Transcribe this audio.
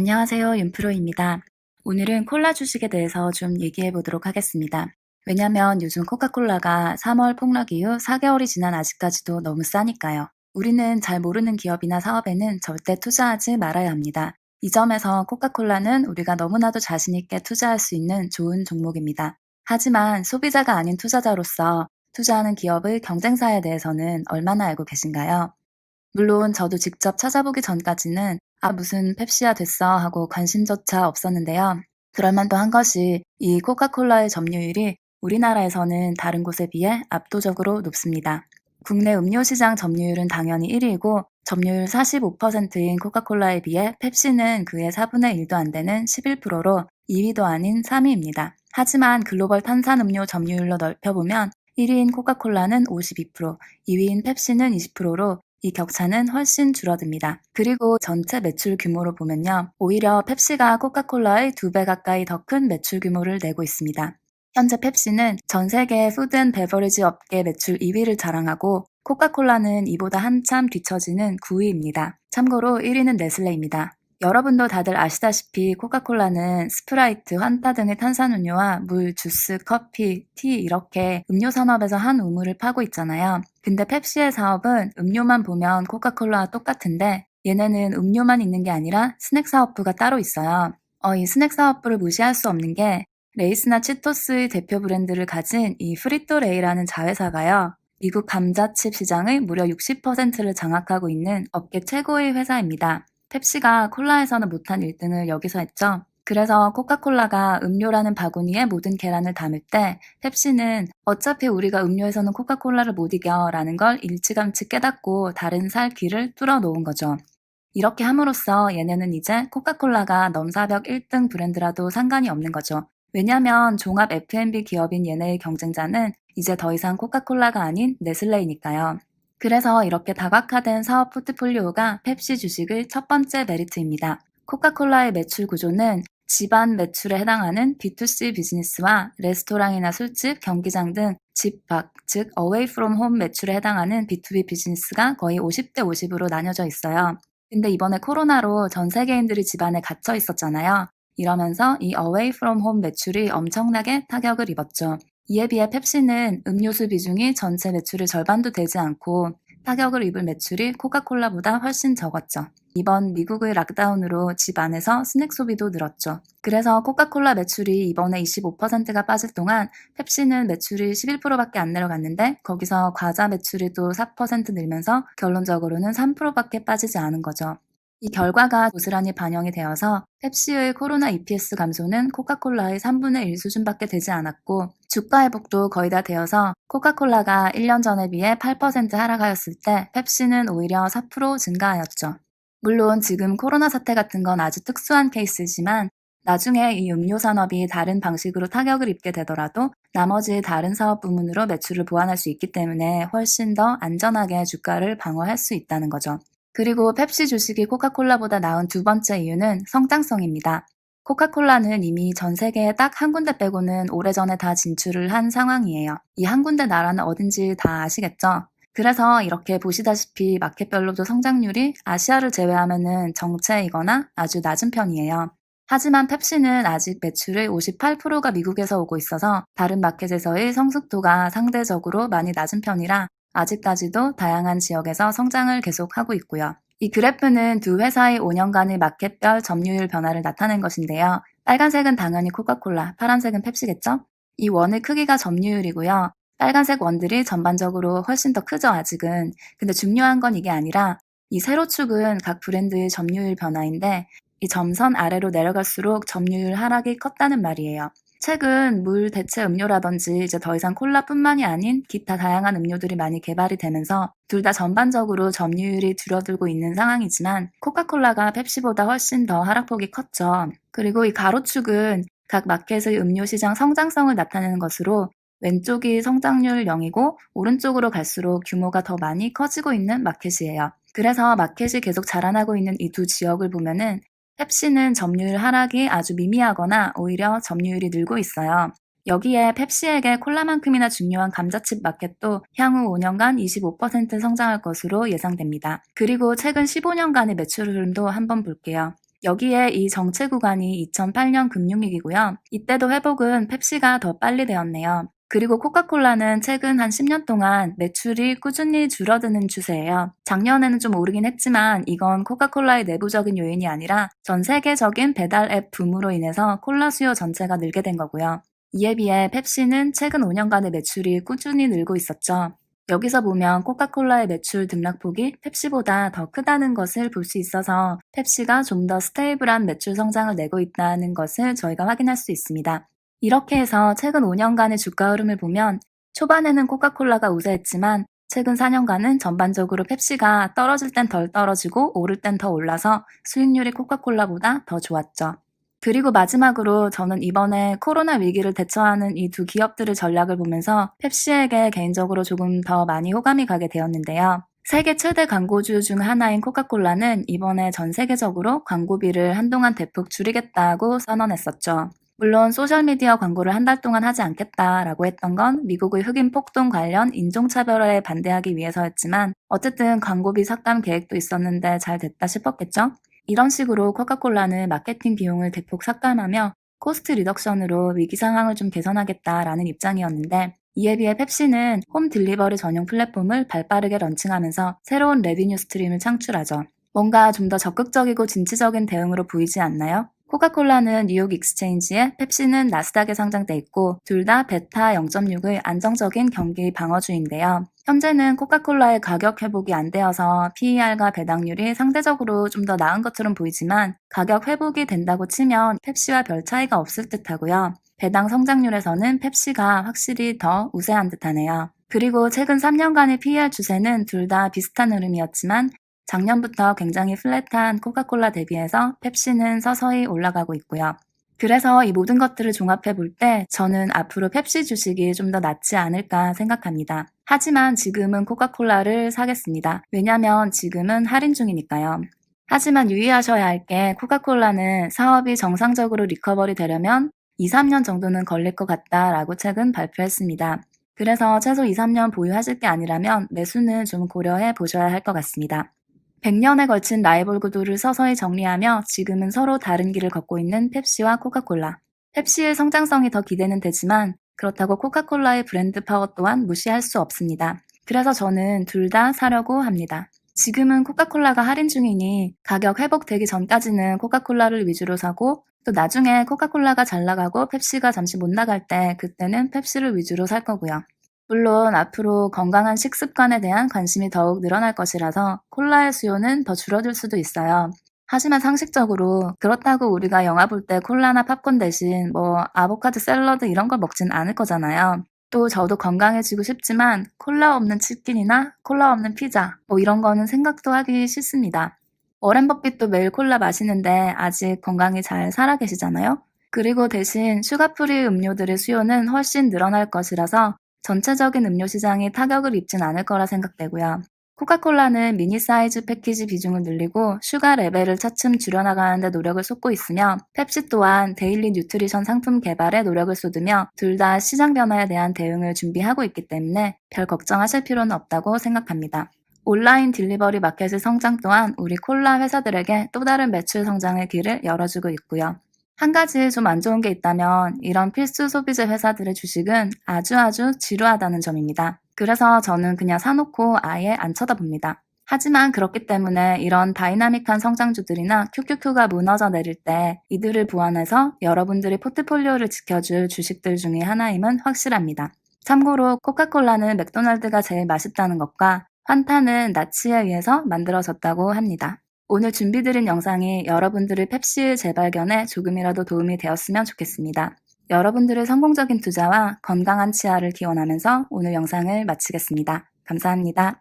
안녕하세요. 윤프로입니다. 오늘은 콜라 주식에 대해서 좀 얘기해 보도록 하겠습니다. 왜냐면 요즘 코카콜라가 3월 폭락 이후 4개월이 지난 아직까지도 너무 싸니까요. 우리는 잘 모르는 기업이나 사업에는 절대 투자하지 말아야 합니다. 이 점에서 코카콜라는 우리가 너무나도 자신있게 투자할 수 있는 좋은 종목입니다. 하지만 소비자가 아닌 투자자로서 투자하는 기업의 경쟁사에 대해서는 얼마나 알고 계신가요? 물론 저도 직접 찾아보기 전까지는 아, 무슨 펩시야 됐어 하고 관심조차 없었는데요. 그럴만도 한 것이 이 코카콜라의 점유율이 우리나라에서는 다른 곳에 비해 압도적으로 높습니다. 국내 음료 시장 점유율은 당연히 1위이고 점유율 45%인 코카콜라에 비해 펩시는 그의 4분의 1도 안 되는 11%로 2위도 아닌 3위입니다. 하지만 글로벌 탄산음료 점유율로 넓혀보면 1위인 코카콜라는 52%, 2위인 펩시는 20%로 이 격차는 훨씬 줄어듭니다. 그리고 전체 매출 규모로 보면요. 오히려 펩시가 코카콜라의 두 배 가까이 더 큰 매출 규모를 내고 있습니다. 현재 펩시는 전 세계 푸드 앤 베버리지 업계 매출 2위를 자랑하고 코카콜라는 이보다 한참 뒤처지는 9위입니다. 참고로 1위는 네슬레입니다. 여러분도 다들 아시다시피 코카콜라는 스프라이트, 환타 등의 탄산음료와 물, 주스, 커피, 티 이렇게 음료 산업에서 한 우물을 파고 있잖아요. 근데 펩시의 사업은 음료만 보면 코카콜라와 똑같은데 얘네는 음료만 있는 게 아니라 스낵 사업부가 따로 있어요. 어, 이 스낵 사업부를 무시할 수 없는 게 레이스나 치토스의 대표 브랜드를 가진 이 프리토레이라는 자회사가요. 미국 감자칩 시장의 무려 60%를 장악하고 있는 업계 최고의 회사입니다. 펩시가 콜라에서는 못한 1등을 여기서 했죠. 그래서 코카콜라가 음료라는 바구니에 모든 계란을 담을 때 펩시는 어차피 우리가 음료에서는 코카콜라를 못 이겨 라는 걸 일찌감치 깨닫고 다른 살 길을 뚫어 놓은 거죠. 이렇게 함으로써 얘네는 이제 코카콜라가 넘사벽 1등 브랜드라도 상관이 없는 거죠. 왜냐면 종합 F&B 기업인 얘네의 경쟁자는 이제 더 이상 코카콜라가 아닌 네슬레이니까요. 그래서 이렇게 다각화된 사업 포트폴리오가 펩시 주식의 첫 번째 메리트입니다. 코카콜라의 매출 구조는 집안 매출에 해당하는 B2C 비즈니스와 레스토랑이나 술집, 경기장 등 집 밖, 즉 away from home 매출에 해당하는 B2B 비즈니스가 거의 50대 50으로 나뉘어져 있어요. 근데 이번에 코로나로 전 세계인들이 집안에 갇혀 있었잖아요. 이러면서 이 away from home 매출이 엄청나게 타격을 입었죠. 이에 비해 펩시는 음료수 비중이 전체 매출의 절반도 되지 않고 타격을 입을 매출이 코카콜라보다 훨씬 적었죠. 이번 미국의 락다운으로 집 안에서 스낵 소비도 늘었죠. 그래서 코카콜라 매출이 이번에 25%가 빠질 동안 펩시는 매출이 11%밖에 안 내려갔는데 거기서 과자 매출이 또 4% 늘면서 결론적으로는 3%밖에 빠지지 않은 거죠. 이 결과가 고스란히 반영이 되어서 펩시의 코로나 EPS 감소는 코카콜라의 3분의 1 수준밖에 되지 않았고 주가 회복도 거의 다 되어서 코카콜라가 1년 전에 비해 8% 하락하였을 때 펩시는 오히려 4% 증가하였죠. 물론 지금 코로나 사태 같은 건 아주 특수한 케이스지만 나중에 이 음료 산업이 다른 방식으로 타격을 입게 되더라도 나머지 다른 사업 부문으로 매출을 보완할 수 있기 때문에 훨씬 더 안전하게 주가를 방어할 수 있다는 거죠. 그리고 펩시 주식이 코카콜라보다 나은 두 번째 이유는 성장성입니다. 코카콜라는 이미 전 세계에 딱 한 군데 빼고는 오래전에 다 진출을 한 상황이에요. 이 한 군데 나라는 어딘지 다 아시겠죠? 그래서 이렇게 보시다시피 마켓별로도 성장률이 아시아를 제외하면은 정체이거나 아주 낮은 편이에요. 하지만 펩시는 아직 매출의 58%가 미국에서 오고 있어서 다른 마켓에서의 성숙도가 상대적으로 많이 낮은 편이라 아직까지도 다양한 지역에서 성장을 계속하고 있고요. 이 그래프는 두 회사의 5년간의 마켓별 점유율 변화를 나타낸 것인데요. 빨간색은 당연히 코카콜라, 파란색은 펩시겠죠? 이 원의 크기가 점유율이고요. 빨간색 원들이 전반적으로 훨씬 더 크죠, 아직은. 근데 중요한 건 이게 아니라 이 세로축은 각 브랜드의 점유율 변화인데 이 점선 아래로 내려갈수록 점유율 하락이 컸다는 말이에요. 최근 물 대체 음료라든지 이제 더 이상 콜라뿐만이 아닌 기타 다양한 음료들이 많이 개발이 되면서 둘 다 전반적으로 점유율이 줄어들고 있는 상황이지만 코카콜라가 펩시보다 훨씬 더 하락폭이 컸죠. 그리고 이 가로축은 각 마켓의 음료 시장 성장성을 나타내는 것으로 왼쪽이 성장률 0이고 오른쪽으로 갈수록 규모가 더 많이 커지고 있는 마켓이에요. 그래서 마켓이 계속 자라나고 있는 이 두 지역을 보면은 펩시는 점유율 하락이 아주 미미하거나 오히려 점유율이 늘고 있어요. 여기에 펩시에게 콜라만큼이나 중요한 감자칩 마켓도 향후 5년간 25% 성장할 것으로 예상됩니다. 그리고 최근 15년간의 매출 흐름도 한번 볼게요. 여기에 이 정체 구간이 2008년 금융위기고요. 이때도 회복은 펩시가 더 빨리 되었네요. 그리고 코카콜라는 최근 한 10년 동안 매출이 꾸준히 줄어드는 추세예요. 작년에는 좀 오르긴 했지만 이건 코카콜라의 내부적인 요인이 아니라 전 세계적인 배달 앱 붐으로 인해서 콜라 수요 전체가 늘게 된 거고요. 이에 비해 펩시는 최근 5년간의 매출이 꾸준히 늘고 있었죠. 여기서 보면 코카콜라의 매출 등락폭이 펩시보다 더 크다는 것을 볼 수 있어서 펩시가 좀 더 스테이블한 매출 성장을 내고 있다는 것을 저희가 확인할 수 있습니다. 이렇게 해서 최근 5년간의 주가 흐름을 보면 초반에는 코카콜라가 우세했지만 최근 4년간은 전반적으로 펩시가 떨어질 땐 덜 떨어지고 오를 땐 더 올라서 수익률이 코카콜라보다 더 좋았죠. 그리고 마지막으로 저는 이번에 코로나 위기를 대처하는 이 두 기업들의 전략을 보면서 펩시에게 개인적으로 조금 더 많이 호감이 가게 되었는데요. 세계 최대 광고주 중 하나인 코카콜라는 이번에 전 세계적으로 광고비를 한동안 대폭 줄이겠다고 선언했었죠. 물론 소셜미디어 광고를 한 달 동안 하지 않겠다라고 했던 건 미국의 흑인 폭동 관련 인종차별화에 반대하기 위해서였지만 어쨌든 광고비 삭감 계획도 있었는데 잘 됐다 싶었겠죠? 이런 식으로 코카콜라는 마케팅 비용을 대폭 삭감하며 코스트 리덕션으로 위기 상황을 좀 개선하겠다라는 입장이었는데 이에 비해 펩시는 홈 딜리버리 전용 플랫폼을 발빠르게 런칭하면서 새로운 레비뉴 스트림을 창출하죠. 뭔가 좀 더 적극적이고 진취적인 대응으로 보이지 않나요? 코카콜라는 뉴욕 익스체인지에 펩시는 나스닥에 상장돼 있고 둘 다 베타 0.6의 안정적인 경기 방어주인데요. 현재는 코카콜라의 가격 회복이 안 되어서 PER과 배당률이 상대적으로 좀 더 나은 것처럼 보이지만 가격 회복이 된다고 치면 펩시와 별 차이가 없을 듯 하고요. 배당 성장률에서는 펩시가 확실히 더 우세한 듯 하네요. 그리고 최근 3년간의 PER 추세는 둘 다 비슷한 흐름이었지만 작년부터 굉장히 플랫한 코카콜라 대비해서 펩시는 서서히 올라가고 있고요. 그래서 이 모든 것들을 종합해 볼 때 저는 앞으로 펩시 주식이 좀 더 낫지 않을까 생각합니다. 하지만 지금은 코카콜라를 사겠습니다. 왜냐면 지금은 할인 중이니까요. 하지만 유의하셔야 할 게 코카콜라는 사업이 정상적으로 리커버리 되려면 2, 3년 정도는 걸릴 것 같다라고 최근 발표했습니다. 그래서 최소 2, 3년 보유하실 게 아니라면 매수는 좀 고려해 보셔야 할 것 같습니다. 100년에 걸친 라이벌 구도를 서서히 정리하며 지금은 서로 다른 길을 걷고 있는 펩시와 코카콜라. 펩시의 성장성이 더 기대는 되지만 그렇다고 코카콜라의 브랜드 파워 또한 무시할 수 없습니다. 그래서 저는 둘 다 사려고 합니다. 지금은 코카콜라가 할인 중이니 가격 회복되기 전까지는 코카콜라를 위주로 사고 또 나중에 코카콜라가 잘 나가고 펩시가 잠시 못 나갈 때 그때는 펩시를 위주로 살 거고요. 물론 앞으로 건강한 식습관에 대한 관심이 더욱 늘어날 것이라서 콜라의 수요는 더 줄어들 수도 있어요. 하지만 상식적으로 그렇다고 우리가 영화 볼 때 콜라나 팝콘 대신 뭐 아보카도 샐러드 이런 걸 먹진 않을 거잖아요. 또 저도 건강해지고 싶지만 콜라 없는 치킨이나 콜라 없는 피자 뭐 이런 거는 생각도 하기 싫습니다. 워렌 버핏도 매일 콜라 마시는데 아직 건강히 잘 살아 계시잖아요. 그리고 대신 슈가프리 음료들의 수요는 훨씬 늘어날 것이라서 전체적인 음료 시장이 타격을 입진 않을 거라 생각되고요. 코카콜라는 미니 사이즈 패키지 비중을 늘리고 슈가 레벨을 차츰 줄여나가는 데 노력을 쏟고 있으며 펩시 또한 데일리 뉴트리션 상품 개발에 노력을 쏟으며 둘 다 시장 변화에 대한 대응을 준비하고 있기 때문에 별 걱정하실 필요는 없다고 생각합니다. 온라인 딜리버리 마켓의 성장 또한 우리 콜라 회사들에게 또 다른 매출 성장의 길을 열어주고 있고요. 한 가지 좀 안 좋은 게 있다면 이런 필수 소비재 회사들의 주식은 아주 아주 지루하다는 점입니다. 그래서 저는 그냥 사놓고 아예 안 쳐다봅니다. 하지만 그렇기 때문에 이런 다이나믹한 성장주들이나 큐큐큐가 무너져 내릴 때 이들을 보완해서 여러분들의 포트폴리오를 지켜줄 주식들 중에 하나임은 확실합니다. 참고로 코카콜라는 맥도날드가 제일 맛있다는 것과 환타는 나치에 의해서 만들어졌다고 합니다. 오늘 준비드린 영상이 여러분들의 펩시의 재발견에 조금이라도 도움이 되었으면 좋겠습니다. 여러분들의 성공적인 투자와 건강한 치아를 기원하면서 오늘 영상을 마치겠습니다. 감사합니다.